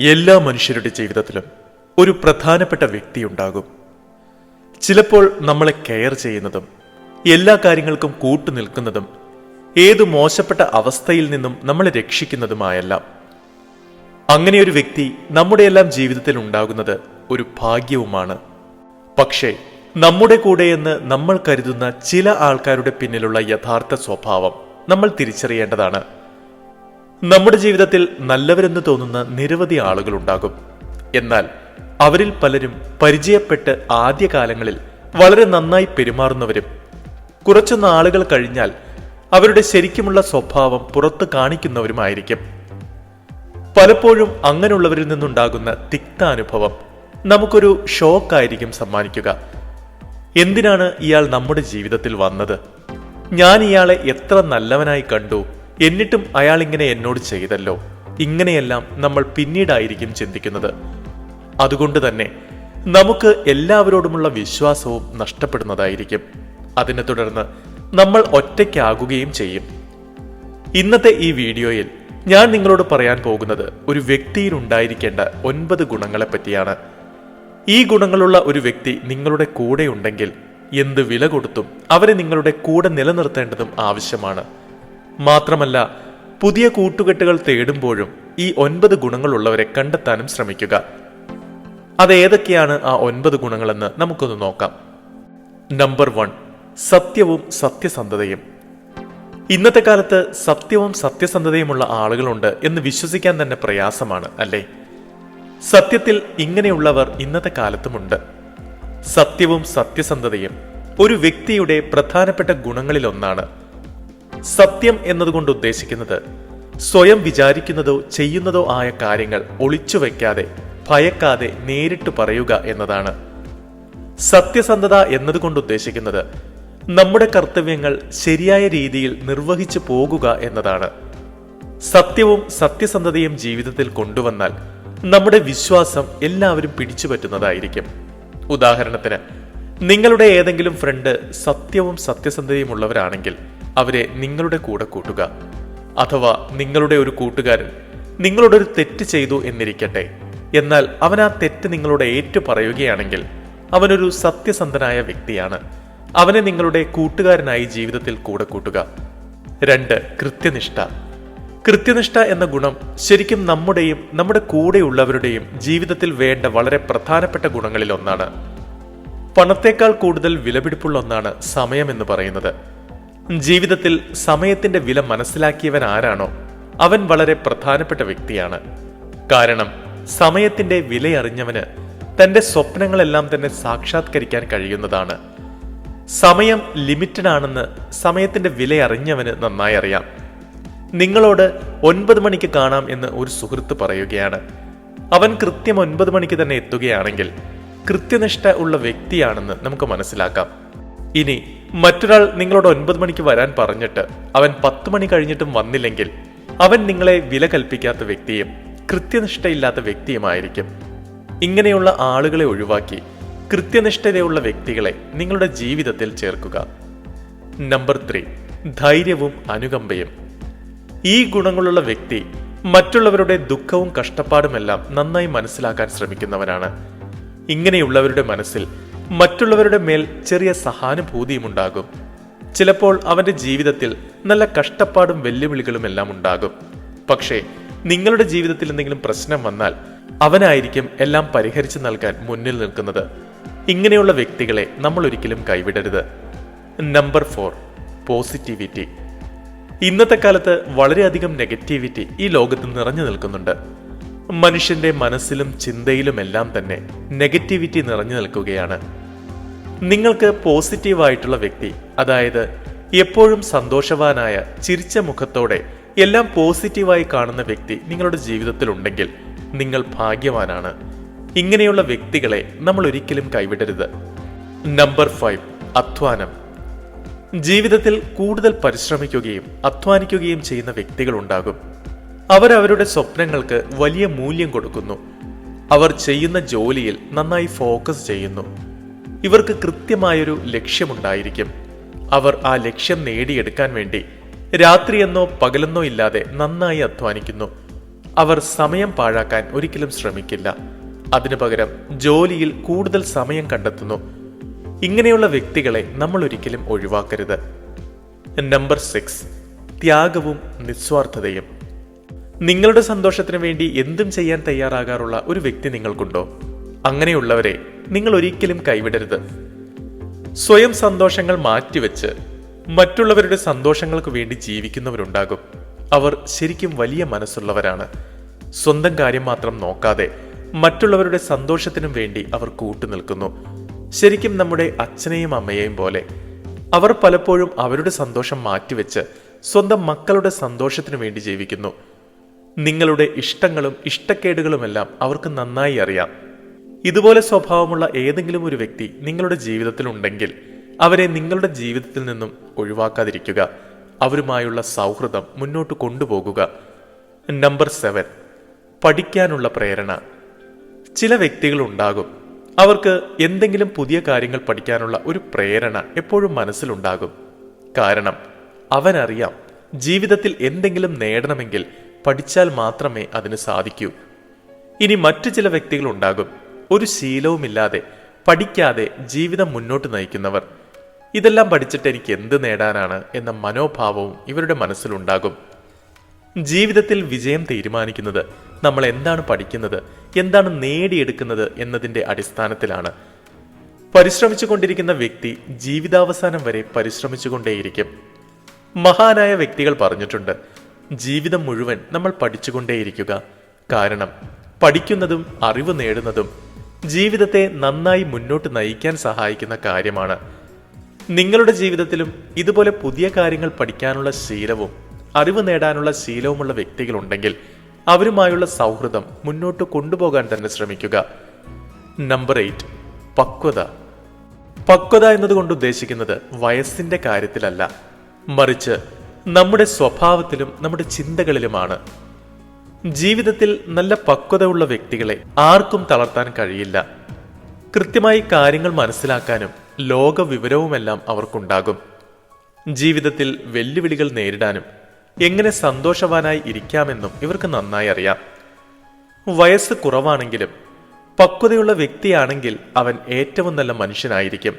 എല്ലാ മനുഷ്യരുടെ ജീവിതത്തിലും ഒരു പ്രധാനപ്പെട്ട വ്യക്തി ഉണ്ടാകും. ചിലപ്പോൾ നമ്മളെ കെയർ ചെയ്യുന്നതും എല്ലാ കാര്യങ്ങൾക്കും കൂട്ടു നിൽക്കുന്നതും ഏതു മോശപ്പെട്ട അവസ്ഥയിൽ നിന്നും നമ്മളെ രക്ഷിക്കുന്നതുമായെല്ലാം. അങ്ങനെ ഒരു വ്യക്തി നമ്മുടെയെല്ലാം ജീവിതത്തിൽ ഉണ്ടാകുന്നത് ഒരു ഭാഗ്യവുമാണ്. പക്ഷേ നമ്മുടെ കൂടെയെന്ന് നമ്മൾ കരുതുന്ന ചില ആൾക്കാരുടെ പിന്നിലുള്ള യഥാർത്ഥ സ്വഭാവം നമ്മൾ തിരിച്ചറിയേണ്ടതാണ്. നമ്മുടെ ജീവിതത്തിൽ നല്ലവരെന്ന് തോന്നുന്ന നിരവധി ആളുകളുണ്ടാകും. എന്നാൽ അവരിൽ പലരും പരിചയപ്പെട്ട് ആദ്യകാലങ്ങളിൽ വളരെ നന്നായി പെരുമാറുന്നവരും കുറച്ചു നാളുകൾ കഴിഞ്ഞാൽ അവരുടെ ശരിക്കുമുള്ള സ്വഭാവം പുറത്ത് കാണിക്കുന്നവരുമായിരിക്കും. പലപ്പോഴും അങ്ങനെയുള്ളവരിൽ നിന്നുണ്ടാകുന്ന തിക്താനുഭവം നമുക്കൊരു ഷോക്കായിരിക്കും സമ്മാനിക്കുക. എന്തിനാണ് ഇയാൾ നമ്മുടെ ജീവിതത്തിൽ വന്നത്? ഞാൻ ഇയാളെ എത്ര നല്ലവനായി കണ്ടു? എന്നിട്ടും അയാൾ ഇങ്ങനെ എന്നോട് ചെയ്തല്ലോ. ഇങ്ങനെയെല്ലാം നമ്മൾ പിന്നീടായിരിക്കും ചിന്തിക്കുന്നത്. അതുകൊണ്ട് തന്നെ നമുക്ക് എല്ലാവരോടുമുള്ള വിശ്വാസവും നഷ്ടപ്പെടുന്നതായിരിക്കും. അതിനെ തുടർന്ന് നമ്മൾ ഒറ്റയ്ക്കാകുകയും ചെയ്യും. ഇന്നത്തെ ഈ വീഡിയോയിൽ ഞാൻ നിങ്ങളോട് പറയാൻ പോകുന്നത് ഒരു വ്യക്തിയിൽ ഉണ്ടായിരിക്കേണ്ട ഒൻപത് ഗുണങ്ങളെ പറ്റിയാണ്. ഈ ഗുണങ്ങളുള്ള ഒരു വ്യക്തി നിങ്ങളുടെ കൂടെ ഉണ്ടെങ്കിൽ എന്ത് വില കൊടുത്തും അവരെ നിങ്ങളുടെ കൂടെ നിലനിർത്തേണ്ടതും ആവശ്യമാണ്. മാത്രമല്ല പുതിയ കൂട്ടുകെട്ടുകൾ തേടുമ്പോഴും ഈ ഒൻപത് ഗുണങ്ങളുള്ളവരെ കണ്ടെത്താനും ശ്രമിക്കുക. അതേതൊക്കെയാണ് ആ ഒൻപത് ഗുണങ്ങളെന്ന് നമുക്കൊന്ന് നോക്കാം. നമ്പർ വൺ സത്യവും സത്യസന്ധതയും. ഇന്നത്തെ കാലത്ത് സത്യവും സത്യസന്ധതയുമുള്ള ആളുകളുണ്ട് എന്ന് വിശ്വസിക്കാൻ തന്നെ പ്രയാസമാണ് അല്ലേ? സത്യത്തിൽ ഇങ്ങനെയുള്ളവർ ഇന്നത്തെ കാലത്തുമുണ്ട്. സത്യവും സത്യസന്ധതയും ഒരു വ്യക്തിയുടെ പ്രധാനപ്പെട്ട ഗുണങ്ങളിലൊന്നാണ്. സത്യം എന്നതുകൊണ്ട് ഉദ്ദേശിക്കുന്നത് സ്വയം വിചാരിക്കുന്നതോ ചെയ്യുന്നതോ ആയ കാര്യങ്ങൾ ഒളിച്ചു വയ്ക്കാതെ ഭയക്കാതെ നേരിട്ട് പറയുക എന്നതാണ്. സത്യസന്ധത എന്നതുകൊണ്ട് ഉദ്ദേശിക്കുന്നത് നമ്മുടെ കർത്തവ്യങ്ങൾ ശരിയായ രീതിയിൽ നിർവഹിച്ചു പോകുക എന്നതാണ്. സത്യവും സത്യസന്ധതയും ജീവിതത്തിൽ കൊണ്ടുവന്നാൽ നമ്മുടെ വിശ്വാസം എല്ലാവരും പിടിച്ചു പറ്റുന്നതായിരിക്കും. ഉദാഹരണത്തിന് നിങ്ങളുടെ ഏതെങ്കിലും ഫ്രണ്ട് സത്യവും സത്യസന്ധതയും ഉള്ളവരാണെങ്കിൽ അവരെ നിങ്ങളുടെ കൂടെ കൂട്ടുക. അഥവാ നിങ്ങളുടെ ഒരു കൂട്ടുകാരൻ നിങ്ങളോട് ഒരു തെറ്റ് ചെയ്തു എന്നിരിക്കട്ടെ. എന്നാൽ അവൻ ആ തെറ്റ് നിങ്ങളോട് ഏറ്റു പറയുകയാണെങ്കിൽ അവനൊരു സത്യസന്ധനായ വ്യക്തിയാണ്. അവനെ നിങ്ങളുടെ കൂട്ടുകാരനായി ജീവിതത്തിൽ കൂടെ കൂട്ടുക. രണ്ട് കൃത്യനിഷ്ഠ. കൃത്യനിഷ്ഠ എന്ന ഗുണം ശരിക്കും നമ്മുടെയും നമ്മുടെ കൂടെയുള്ളവരുടെയും ജീവിതത്തിൽ വേണ്ട വളരെ പ്രധാനപ്പെട്ട ഗുണങ്ങളിൽ ഒന്നാണ്. പണത്തേക്കാൾ കൂടുതൽ വിലപിടിപ്പുള്ള ഒന്നാണ് സമയം എന്ന് പറയുന്നത്. ജീവിതത്തിൽ സമയത്തിന്റെ വില മനസ്സിലാക്കിയവൻ ആരാണോ അവൻ വളരെ പ്രധാനപ്പെട്ട വ്യക്തിയാണ്. കാരണം സമയത്തിന്റെ വിലയറിഞ്ഞവന് തന്റെ സ്വപ്നങ്ങളെല്ലാം തന്നെ സാക്ഷാത്കരിക്കാൻ കഴിയുന്നതാണ്. സമയം ലിമിറ്റഡ് ആണെന്ന് സമയത്തിന്റെ വില അറിഞ്ഞവന് നന്നായി അറിയാം. നിങ്ങളോട് ഒൻപത് മണിക്ക് കാണാം എന്ന് ഒരു സുഹൃത്ത് പറയുകയാണ്. അവൻ കൃത്യം ഒൻപത് മണിക്ക് തന്നെ എത്തുകയാണെങ്കിൽ കൃത്യനിഷ്ഠ ഉള്ള വ്യക്തിയാണെന്ന് നമുക്ക് മനസ്സിലാക്കാം. ഇനി മറ്റൊരാൾ നിങ്ങളോട് ഒൻപത് മണിക്ക് വരാൻ പറഞ്ഞിട്ട് അവൻ പത്ത് മണി കഴിഞ്ഞിട്ടും വന്നില്ലെങ്കിൽ അവൻ നിങ്ങളെ വില കൽപ്പിക്കാത്ത വ്യക്തിയും കൃത്യനിഷ്ഠയില്ലാത്ത വ്യക്തിയുമായിരിക്കും. ഇങ്ങനെയുള്ള ആളുകളെ ഒഴിവാക്കി കൃത്യനിഷ്ഠതയുള്ള വ്യക്തികളെ നിങ്ങളുടെ ജീവിതത്തിൽ ചേർക്കുക. നമ്പർ ത്രീ ധൈര്യവും അനുകമ്പയും. ഈ ഗുണങ്ങളുള്ള വ്യക്തി മറ്റുള്ളവരുടെ ദുഃഖവും കഷ്ടപ്പാടുമെല്ലാം നന്നായി മനസ്സിലാക്കാൻ ശ്രമിക്കുന്നവനാണ്. ഇങ്ങനെയുള്ളവരുടെ മനസ്സിൽ മറ്റുള്ളവരുടെ മേൽ ചെറിയ സഹാനുഭൂതിയും ഉണ്ടാകും ചിലപ്പോൾ അവന്റെ ജീവിതത്തിൽ നല്ല കഷ്ടപ്പാടും വെല്ലുവിളികളും എല്ലാം ഉണ്ടാകും. പക്ഷേ നിങ്ങളുടെ ജീവിതത്തിൽ എന്തെങ്കിലും പ്രശ്നം വന്നാൽ അവനായിരിക്കും എല്ലാം പരിഹരിച്ചു നൽകാൻ മുന്നിൽ നിൽക്കുന്നത്. ഇങ്ങനെയുള്ള വ്യക്തികളെ നമ്മൾ ഒരിക്കലും കൈവിടരുത്. Number four positivity. ഇന്നത്തെ കാലത്ത് വളരെയധികം നെഗറ്റിവിറ്റി ഈ ലോകത്ത് നിറഞ്ഞു നിൽക്കുന്നുണ്ട്. മനുഷ്യന്റെ മനസ്സിലും ചിന്തയിലുമെല്ലാം തന്നെ നെഗറ്റിവിറ്റി നിറഞ്ഞു നിൽക്കുകയാണ്. നിങ്ങൾക്ക് പോസിറ്റീവായിട്ടുള്ള വ്യക്തി അതായത് എപ്പോഴും സന്തോഷവാനായ ചിരിച്ച മുഖത്തോടെ എല്ലാം പോസിറ്റീവായി കാണുന്ന വ്യക്തി നിങ്ങളുടെ ജീവിതത്തിൽ ഉണ്ടെങ്കിൽ നിങ്ങൾ ഭാഗ്യവാനാണ്. ഇങ്ങനെയുള്ള വ്യക്തികളെ നമ്മൾ ഒരിക്കലും കൈവിടരുത്. നമ്പർ ഫൈവ് അധ്വാനം. ജീവിതത്തിൽ കൂടുതൽ പരിശ്രമിക്കുകയും അധ്വാനിക്കുകയും ചെയ്യുന്ന വ്യക്തികളുണ്ടാകും അവർ അവരുടെ സ്വപ്നങ്ങൾക്ക് വലിയ മൂല്യം കൊടുക്കുന്നു. അവർ ചെയ്യുന്ന ജോലിയിൽ നന്നായി ഫോക്കസ് ചെയ്യുന്നു. ഇവർക്ക് കൃത്യമായൊരു ലക്ഷ്യമുണ്ടായിരിക്കും. അവർ ആ ലക്ഷ്യം നേടിയെടുക്കാൻ വേണ്ടി രാത്രിയെന്നോ പകലെന്നോ ഇല്ലാതെ നന്നായി അധ്വാനിക്കുന്നു. അവർ സമയം പാഴാക്കാൻ ഒരിക്കലും ശ്രമിക്കില്ല. അതിനു പകരം ജോലിയിൽ കൂടുതൽ സമയം കണ്ടെത്തുന്നു. ഇങ്ങനെയുള്ള വ്യക്തികളെ നമ്മൾ ഒരിക്കലും ഒഴിവാക്കരുത്. നമ്പർ സിക്സ് ത്യാഗവും നിസ്വാർത്ഥതയും. നിങ്ങളുടെ സന്തോഷത്തിന് വേണ്ടി എന്തും ചെയ്യാൻ തയ്യാറാകാറുള്ള ഒരു വ്യക്തി നിങ്ങൾക്കുണ്ടോ? അങ്ങനെയുള്ളവരെ നിങ്ങൾ ഒരിക്കലും കൈവിടരുത്. സ്വയം സന്തോഷങ്ങൾ മാറ്റിവെച്ച് മറ്റുള്ളവരുടെ സന്തോഷങ്ങൾക്ക് വേണ്ടി ജീവിക്കുന്നവരുണ്ടാകും. അവർ ശരിക്കും വലിയ മനസ്സുള്ളവരാണ്. സ്വന്തം കാര്യം മാത്രം നോക്കാതെ മറ്റുള്ളവരുടെ സന്തോഷത്തിനും വേണ്ടി അവർ കൂട്ടുനിൽക്കുന്നു. ശരിക്കും നമ്മുടെ അച്ഛനെയും അമ്മയെയും പോലെ അവർ പലപ്പോഴും അവരുടെ സന്തോഷം മാറ്റിവെച്ച് സ്വന്തം മക്കളുടെ സന്തോഷത്തിനു വേണ്ടി ജീവിക്കുന്നു. നിങ്ങളുടെ ഇഷ്ടങ്ങളും ഇഷ്ടക്കേടുകളുമെല്ലാം അവർക്ക് നന്നായി അറിയാം. ഇതുപോലെ സ്വഭാവമുള്ള ഏതെങ്കിലും ഒരു വ്യക്തി നിങ്ങളുടെ ജീവിതത്തിൽ ഉണ്ടെങ്കിൽ അവരെ നിങ്ങളുടെ ജീവിതത്തിൽ നിന്നും ഒഴിവാക്കാതിരിക്കുക. അവരുമായുള്ള സൗഹൃദം മുന്നോട്ട് കൊണ്ടുപോകുക. Number seven. പഠിക്കാനുള്ള പ്രേരണ. ചില വ്യക്തികൾ ഉണ്ടാകും. അവർക്ക് എന്തെങ്കിലും പുതിയ കാര്യങ്ങൾ പഠിക്കാനുള്ള ഒരു പ്രേരണ എപ്പോഴും മനസ്സിലുണ്ടാകും. കാരണം അവനറിയാം ജീവിതത്തിൽ എന്തെങ്കിലും നേടണമെങ്കിൽ പഠിച്ചാൽ മാത്രമേ അതിന് സാധിക്കൂ. ഇനി മറ്റു ചില വ്യക്തികൾ ഉണ്ടാകും. ഒരു ശീലവുമില്ലാതെ പഠിക്കാതെ ജീവിതം മുന്നോട്ട് നയിക്കുന്നവർ. ഇതെല്ലാം പഠിച്ചിട്ട് എനിക്ക് എന്ത് നേടാനാണ് എന്ന മനോഭാവവും ഇവരുടെ മനസ്സിലുണ്ടാകും. ജീവിതത്തിൽ വിജയം തീരുമാനിക്കുന്നത് നമ്മൾ എന്താണ് പഠിക്കുന്നത് എന്താണ് നേടിയെടുക്കുന്നത് എന്നതിന്റെ അടിസ്ഥാനത്തിലാണ്. പരിശ്രമിച്ചു കൊണ്ടിരിക്കുന്ന വ്യക്തി ജീവിതാവസാനം വരെ പരിശ്രമിച്ചുകൊണ്ടേയിരിക്കും. മഹാനായ വ്യക്തികൾ പറഞ്ഞിട്ടുണ്ട് ജീവിതം മുഴുവൻ നമ്മൾ പഠിച്ചുകൊണ്ടേയിരിക്കുക. കാരണം പഠിക്കുന്നതും അറിവ് നേടുന്നതും ജീവിതത്തെ നന്നായി മുന്നോട്ട് നയിക്കാൻ സഹായിക്കുന്ന കാര്യമാണ്. നിങ്ങളുടെ ജീവിതത്തിലും ഇതുപോലെ പുതിയ കാര്യങ്ങൾ പഠിക്കാനുള്ള ശീലവും അറിവ് നേടാനുള്ള ശീലവുമുള്ള വ്യക്തികളുണ്ടെങ്കിൽ അവരുമായുള്ള സൗഹൃദം മുന്നോട്ട് കൊണ്ടുപോകാൻ തന്നെ ശ്രമിക്കുക. നമ്പർ എയ്റ്റ് പക്വത. പക്വത എന്നതുകൊണ്ട് ഉദ്ദേശിക്കുന്നത് വയസ്സിന്റെ കാര്യത്തിലല്ല. മറിച്ച് നമ്മുടെ സ്വഭാവത്തിലും നമ്മുടെ ചിന്തകളിലുമാണ്. ജീവിതത്തിൽ നല്ല പക്വതയുള്ള വ്യക്തികളെ ആർക്കും തളർത്താൻ കഴിയില്ല. കൃത്യമായി കാര്യങ്ങൾ മനസ്സിലാക്കാനും ലോക വിവരവുമെല്ലാം അവർക്കുണ്ടാകും. ജീവിതത്തിൽ വെല്ലുവിളികൾ നേരിടാനും എങ്ങനെ സന്തോഷവാനായി ഇരിക്കാമെന്നും ഇവർക്ക് നന്നായി അറിയാം. വയസ്സ് കുറവാണെങ്കിലും പക്വതയുള്ള വ്യക്തിയാണെങ്കിൽ അവൻ ഏറ്റവും നല്ല മനുഷ്യനായിരിക്കും.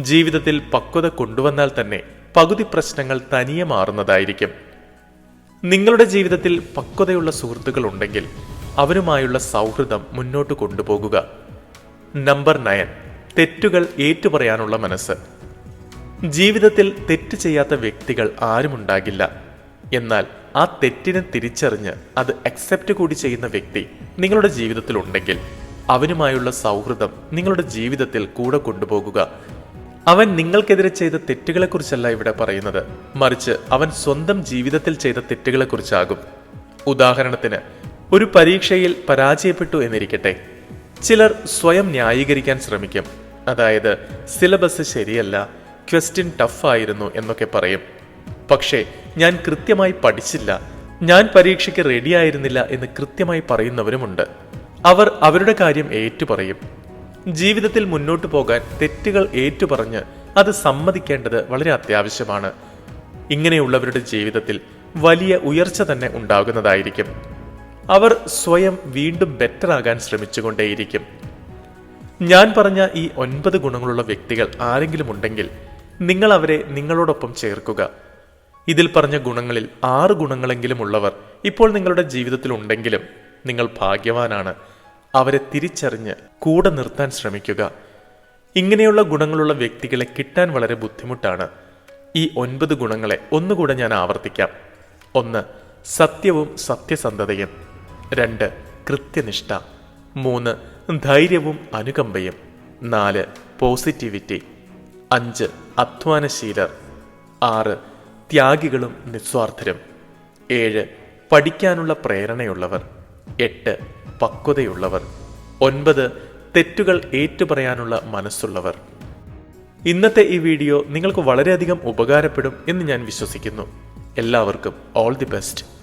ജീവിതത്തിൽ പക്വത കൊണ്ടുവന്നാൽ തന്നെ പകുതി പ്രശ്നങ്ങൾ തനിയെ മാറുന്നതായിരിക്കും. നിങ്ങളുടെ ജീവിതത്തിൽ പക്വതയുള്ള സുഹൃത്തുക്കൾ ഉണ്ടെങ്കിൽ അവരുമായുള്ള സൗഹൃദം മുന്നോട്ട് കൊണ്ടുപോകുക. Number nine. തെറ്റുകൾ ഏറ്റുപറയാനുള്ള മനസ്സ്. ജീവിതത്തിൽ തെറ്റ് ചെയ്യാത്ത വ്യക്തികൾ ആരുമുണ്ടാകില്ല. എന്നാൽ ആ തെറ്റിനെ തിരിച്ചറിഞ്ഞ് അത് അക്സെപ്റ്റ് കൂടി ചെയ്യുന്ന വ്യക്തി നിങ്ങളുടെ ജീവിതത്തിൽ ഉണ്ടെങ്കിൽ അവനുമായുള്ള സൗഹൃദം നിങ്ങളുടെ ജീവിതത്തിൽ കൂടെ കൊണ്ടുപോകുക. അവൻ നിങ്ങൾക്കെതിരെ ചെയ്ത തെറ്റുകളെക്കുറിച്ചല്ല ഇവിടെ പറയുന്നത്. മറിച്ച് അവൻ സ്വന്തം ജീവിതത്തിൽ ചെയ്ത തെറ്റുകളെക്കുറിച്ചാകും. ഉദാഹരണത്തിന് ഒരു പരീക്ഷയിൽ പരാജയപ്പെട്ടു എന്നിരിക്കട്ടെ. ചിലർ സ്വയം ന്യായീകരിക്കാൻ ശ്രമിക്കും. അതായത് സിലബസ് ശരിയല്ല ക്വസ്റ്റ്യൻ ടഫ് ആയിരുന്നു എന്നൊക്കെ പറയും. പക്ഷേ ഞാൻ കൃത്യമായി പഠിച്ചില്ല ഞാൻ പരീക്ഷയ്ക്ക് റെഡിയായിരുന്നില്ല എന്ന് കൃത്യമായി പറയുന്നവരുമുണ്ട്. അവർ അവരുടെ കാര്യം ഏറ്റുപറയും. ജീവിതത്തിൽ മുന്നോട്ടു പോകാൻ തെറ്റുകൾ ഏറ്റുപറഞ്ഞ് അത് സമ്മതിക്കേണ്ടത് വളരെ അത്യാവശ്യമാണ്. ഇങ്ങനെയുള്ളവരുടെ ജീവിതത്തിൽ വലിയ ഉയർച്ച തന്നെ ഉണ്ടാകുന്നതായിരിക്കും. അവർ സ്വയം വീണ്ടും ബെറ്റർ ആകാൻ ശ്രമിച്ചുകൊണ്ടേയിരിക്കും. ഞാൻ പറഞ്ഞ ഈ ഒൻപത് ഗുണങ്ങളുള്ള വ്യക്തികൾ ആരെങ്കിലും ഉണ്ടെങ്കിൽ നിങ്ങൾ അവരെ നിങ്ങളോടൊപ്പം ചേർക്കുക. ഇതിൽ പറഞ്ഞ ഗുണങ്ങളിൽ ആറ് ഗുണങ്ങളെങ്കിലും ഉള്ളവർ ഇപ്പോൾ നിങ്ങളുടെ ജീവിതത്തിൽ ഉണ്ടെങ്കിലും നിങ്ങൾ ഭാഗ്യവാനാണ്. അവരെ തിരിച്ചറിഞ്ഞ് കൂടെ നിർത്താൻ ശ്രമിക്കുക. ഇങ്ങനെയുള്ള ഗുണങ്ങളുള്ള വ്യക്തികളെ കിട്ടാൻ വളരെ ബുദ്ധിമുട്ടാണ്. ഈ ഒൻപത് ഗുണങ്ങളെ ഒന്നുകൂടെ ഞാൻ ആവർത്തിക്കാം. ഒന്ന് സത്യവും സത്യസന്ധതയും. രണ്ട് കൃത്യനിഷ്ഠ. മൂന്ന് ധൈര്യവും അനുകമ്പയും. നാല് പോസിറ്റിവിറ്റി. അഞ്ച് അധ്വാനശീലർ. ആറ് ത്യാഗികളും നിസ്വാർത്ഥരും. ഏഴ് പഠിക്കാനുള്ള പ്രേരണയുള്ളവർ. എട്ട് പക്വതയുള്ളവർ. ഒൻപത് തെറ്റുകൾ ഏറ്റുപറയാനുള്ള മനസ്സുള്ളവർ. ഇന്നത്തെ ഈ വീഡിയോ നിങ്ങൾക്ക് വളരെയധികം ഉപകാരപ്പെടും എന്ന് ഞാൻ വിശ്വസിക്കുന്നു. എല്ലാവർക്കും ഓൾ ദി ബെസ്റ്റ്